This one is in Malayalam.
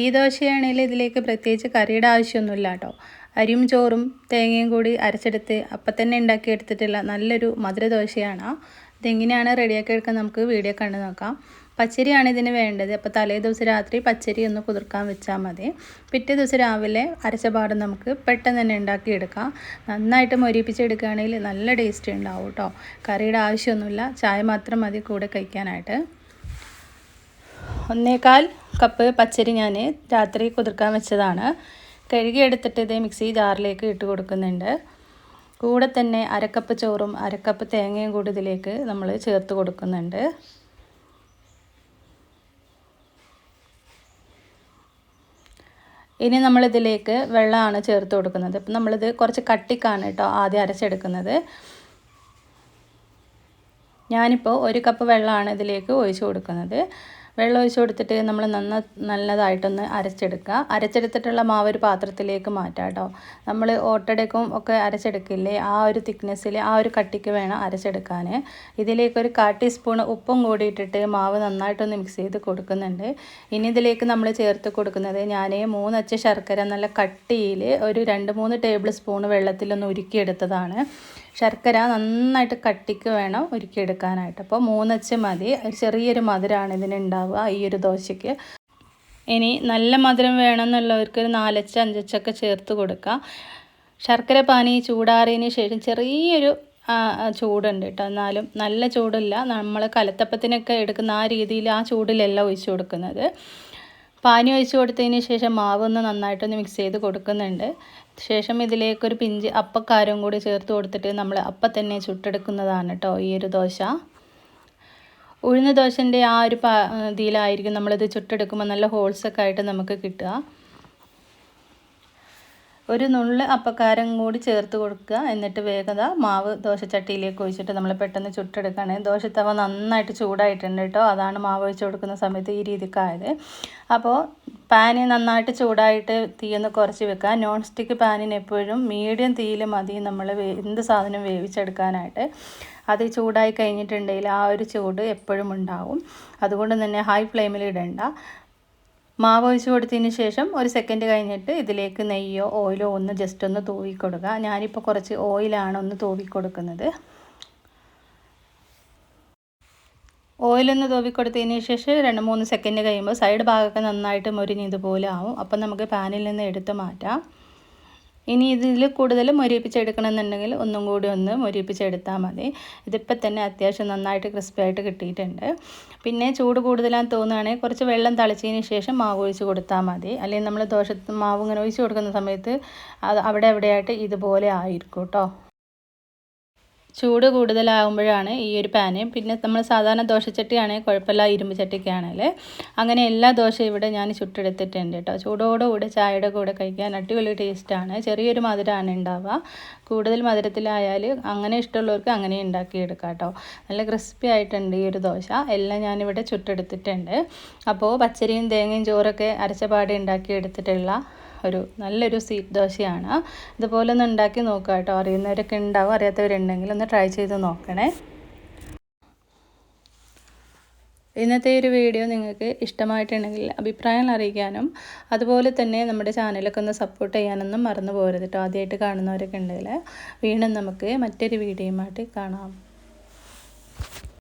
ഈ ദോശയാണെങ്കിൽ ഇതിലേക്ക് പ്രത്യേകിച്ച് കറിയുടെ ആവശ്യമൊന്നുമില്ല കേട്ടോ. അരിയും ചോറും തേങ്ങയും കൂടി അരച്ചെടുത്ത് അപ്പം തന്നെ ഉണ്ടാക്കിയെടുത്തിട്ടുള്ള നല്ലൊരു മധുര ദോശയാണ്. ഇതെങ്ങനെയാണ് റെഡിയാക്കി എടുക്കാൻ നമുക്ക് വീഡിയോ കണ്ടു നോക്കാം. പച്ചരിയാണ് ഇതിന് വേണ്ടത്. അപ്പോൾ തലേ ദിവസം രാത്രി പച്ചരി ഒന്ന് കുതിർക്കാൻ വെച്ചാൽ മതി. പിറ്റേ ദിവസം രാവിലെ അരച്ച പാടം നമുക്ക് പെട്ടെന്ന് തന്നെ ഉണ്ടാക്കിയെടുക്കാം. നന്നായിട്ട് മൊരിപ്പിച്ചെടുക്കുകയാണെങ്കിൽ നല്ല ടേസ്റ്റ് ഉണ്ടാവും കേട്ടോ. കറിയുടെ ആവശ്യമൊന്നുമില്ല. ചായ മാത്രം മതി കൂടെ കഴിക്കാനായിട്ട്. ഒന്നേകാൽ കപ്പ് പച്ചരി ഞാൻ രാത്രി കുതിർക്കാൻ വെച്ചതാണ്. കഴുകിയെടുത്തിട്ട് ഇത് മിക്സി ജാറിലേക്ക് ഇട്ട് കൊടുക്കുന്നുണ്ട്. കൂടെ തന്നെ അരക്കപ്പ് ചോറും അരക്കപ്പ് തേങ്ങയും കൂടി ഇതിലേക്ക് നമ്മൾ ചേർത്ത് കൊടുക്കുന്നുണ്ട്. ഇനി നമ്മളിതിലേക്ക് വെള്ളമാണ് ചേർത്ത് കൊടുക്കുന്നത്. അപ്പം നമ്മളിത് കുറച്ച് കട്ടിക്കാണ് കേട്ടോ ആദ്യം അരച്ചെടുക്കുന്നത്. ഞാനിപ്പോൾ ഒരു കപ്പ് വെള്ളമാണ് ഇതിലേക്ക് ഒഴിച്ചു കൊടുക്കുന്നത്. വെള്ളം കൊടുത്തിട്ട് നമ്മൾ നന്ന നല്ലതായിട്ടൊന്ന് അരച്ചെടുക്കുക. അരച്ചെടുത്തിട്ടുള്ള മാവ് ഒരു പാത്രത്തിലേക്ക് മാറ്റാം കേട്ടോ. നമ്മൾ ഓട്ടടക്കും ഒക്കെ അരച്ചെടുക്കില്ലേ? ആ ഒരു തിക്നെസ്സിൽ ആ ഒരു കട്ടിക്ക് വേണം അരച്ചെടുക്കാൻ ഇതിലേക്ക് ഒരു കാ ടീസ്പൂൺ ഉപ്പും കൂടി ഇട്ടിട്ട് മാവ് നന്നായിട്ടൊന്ന് മിക്സ് ചെയ്ത് കൊടുക്കുന്നുണ്ട്. ഇനി ഇതിലേക്ക് നമ്മൾ ചേർത്ത് കൊടുക്കുന്നത് ഞാൻ മൂന്നച്ച ശർക്കര നല്ല കട്ടിയിൽ ഒരു രണ്ട് മൂന്ന് ടേബിൾ സ്പൂൺ വെള്ളത്തിലൊന്ന് ഉരുക്കിയെടുത്തതാണ്. ശർക്കര നന്നായിട്ട് കട്ടിക്ക് വേണം ഉരുക്കിയെടുക്കാനായിട്ട്. അപ്പോൾ മൂന്നച്ച് മതി. ചെറിയൊരു മധുരമാണ് ഇതിനുണ്ടാവുക ഈ ഒരു ദോശയ്ക്ക്. ഇനി നല്ല മധുരം വേണമെന്നുള്ളവർക്ക് ഒരു നാലച്ച് അഞ്ചച്ചൊക്കെ ചേർത്ത് കൊടുക്കുക ശർക്കര പാനി ചൂടാറിയതിന് ശേഷം ചെറിയൊരു ചൂടുണ്ട് കേട്ടോ. എന്നാലും നല്ല ചൂടില്ല. നമ്മൾ കലത്തപ്പത്തിനൊക്കെ എടുക്കുന്ന ആ രീതിയിൽ ആ ചൂടിലല്ല ഒഴിച്ചു കൊടുക്കുന്നത്. പാനി ഒഴിച്ച് കൊടുത്തതിന് ശേഷം മാവ് ഒന്ന് നന്നായിട്ടൊന്ന് മിക്സ് ചെയ്ത് കൊടുക്കുന്നുണ്ട്. ശേഷം ഇതിലേക്ക് ഒരു പിഞ്ച് അപ്പക്കാരം കൂടി ചേർത്ത് കൊടുത്തിട്ട് നമ്മൾ അപ്പം തന്നെ ചുട്ടെടുക്കുന്നതാണ് കേട്ടോ ഈ ഒരു ദോശ. ഉഴുന്ന ദോശന്റെ ആ ഒരു ഇതിലായിരിക്കും നമ്മളിത് ചുട്ടെടുക്കുമ്പോൾ നല്ല ഹോൾസൊക്കെ ആയിട്ട് നമുക്ക് കിട്ടുക. ഒരു നുള്ള് അപ്പക്കാരം കൂടി ചേർത്ത് കൊടുക്കുക. എന്നിട്ട് വേഗത മാവ് ദോശച്ചട്ടിയിലേക്ക് ഒഴിച്ചിട്ട് നമ്മൾ പെട്ടെന്ന് ചുട്ടെടുക്കുകയാണ്. ദോശത്തവ നന്നായിട്ട് ചൂടായിട്ടുണ്ട് കേട്ടോ. അതാണ് മാവ് ഒഴിച്ച് കൊടുക്കുന്ന സമയത്ത് ഈ രീതിക്കായത്. അപ്പോൾ പാന് നന്നായിട്ട് ചൂടായിട്ട് തീയൊന്ന് കുറച്ച് വെക്കുക. നോൺ സ്റ്റിക്ക് പാനിന് എപ്പോഴും മീഡിയം തീയിൽ മതി നമ്മൾ എന്ത് സാധനം വേവിച്ചെടുക്കാനായിട്ട്. അത് ചൂടായി കഴിഞ്ഞിട്ടുണ്ടെങ്കിൽ ആ ഒരു ചൂട് എപ്പോഴും ഉണ്ടാവും. അതുകൊണ്ട് തന്നെ ഹൈ ഫ്ലെയിമിൽ ഇടണ്ട. മാവ് ഒഴിച്ച് കൊടുത്തതിന് ശേഷം ഒരു സെക്കൻഡ് കഴിഞ്ഞിട്ട് ഇതിലേക്ക് നെയ്യോ ഓയിലോ ഒന്ന് ജസ്റ്റ് ഒന്ന് തൂവി കൊടുക്കുക ഞാനിപ്പോൾ കുറച്ച് ഓയിലാണ് ഒന്ന് തൂവി കൊടുക്കുന്നത് ഓയിലൊന്ന് തൂവി കൊടുത്തതിന് ശേഷം രണ്ട് മൂന്ന് സെക്കൻഡ് കഴിയുമ്പോൾ സൈഡ് ഭാഗമൊക്കെ നന്നായിട്ട് മുരിഞ്ഞ് ഇതുപോലെ ആവും. അപ്പം നമുക്ക് പാനിൽ നിന്ന് എടുത്ത് മാറ്റാം. ഇനി ഇതിൽ കൂടുതൽ മൊരിപ്പിച്ചെടുക്കണമെന്നുണ്ടെങ്കിൽ ഒന്നും കൂടി ഒന്ന് മൊരിപ്പിച്ചെടുത്താൽ മതി. ഇതിപ്പോൾ തന്നെ അത്യാവശ്യം നന്നായിട്ട് ക്രിസ്പി ആയിട്ട് കിട്ടിയിട്ടുണ്ട്. പിന്നെ ചൂട് കൂടുതലാന്ന് തോന്നുകയാണെങ്കിൽ കുറച്ച് വെള്ളം തളിച്ചതിന് ശേഷം മാവ് ഒഴിച്ച് കൊടുത്താൽ മതി. അല്ലെങ്കിൽ നമ്മൾ ദോശ മാവ് ഇങ്ങനെ ഒഴിച്ച് കൊടുക്കുന്ന സമയത്ത് അത് അവിടെ എവിടെയായിട്ട് ഇതുപോലെ ആയിരിക്കും കേട്ടോ. ചൂട് കൂടുതലാകുമ്പോഴാണ് ഈ ഒരു പാന്. പിന്നെ നമ്മൾ സാധാരണ ദോശച്ചട്ടിയാണെങ്കിൽ കുഴപ്പമില്ല ഇരുമ്പ് ചട്ടിക്കാണെങ്കിൽ അങ്ങനെ എല്ലാ ദോശയും ഇവിടെ ഞാൻ ചുട്ടെടുത്തിട്ടുണ്ട് കേട്ടോ. ചൂടോടുകൂടി ചായയുടെ കൂടെ കഴിക്കാൻ അടിപൊളി ടേസ്റ്റാണ്. ചെറിയൊരു മധുരമാണ് ഉണ്ടാവുക. കൂടുതൽ മധുരത്തിലായാൽ അങ്ങനെ ഇഷ്ടമുള്ളവർക്ക് അങ്ങനെ ഉണ്ടാക്കിയെടുക്കാം കേട്ടോ. നല്ല ക്രിസ്പി ആയിട്ടുണ്ട് ഈ ഒരു ദോശ. എല്ലാം ഞാനിവിടെ ചുട്ടെടുത്തിട്ടുണ്ട്. അപ്പോൾ പച്ചരിയും തേങ്ങയും ചോറൊക്കെ അരച്ചപാടി ഉണ്ടാക്കി എടുത്തിട്ടുള്ള ഒരു നല്ലൊരു സ്വീറ്റ് ദോശയാണ്. ഇതുപോലെ ഒന്ന് ഉണ്ടാക്കി നോക്കുക കേട്ടോ. അറിയുന്നവരൊക്കെ ഉണ്ടാവും അറിയാത്തവരുണ്ടെങ്കിൽ ഒന്ന് ട്രൈ ചെയ്ത് നോക്കണേ. ഇന്നത്തെ ഒരു വീഡിയോ നിങ്ങൾക്ക് ഇഷ്ടമായിട്ടുണ്ടെങ്കിൽ അഭിപ്രായങ്ങൾ അറിയിക്കാനും അതുപോലെ തന്നെ നമ്മുടെ ചാനലൊക്കെ ഒന്ന് സപ്പോർട്ട് ചെയ്യാനൊന്നും മറന്നു പോകരുത് കേട്ടോ. ആദ്യമായിട്ട് കാണുന്നവരൊക്കെ ഉണ്ടെങ്കിൽ വീണ്ടും നമുക്ക് മറ്റൊരു വീഡിയോയുമായിട്ട് കാണാം.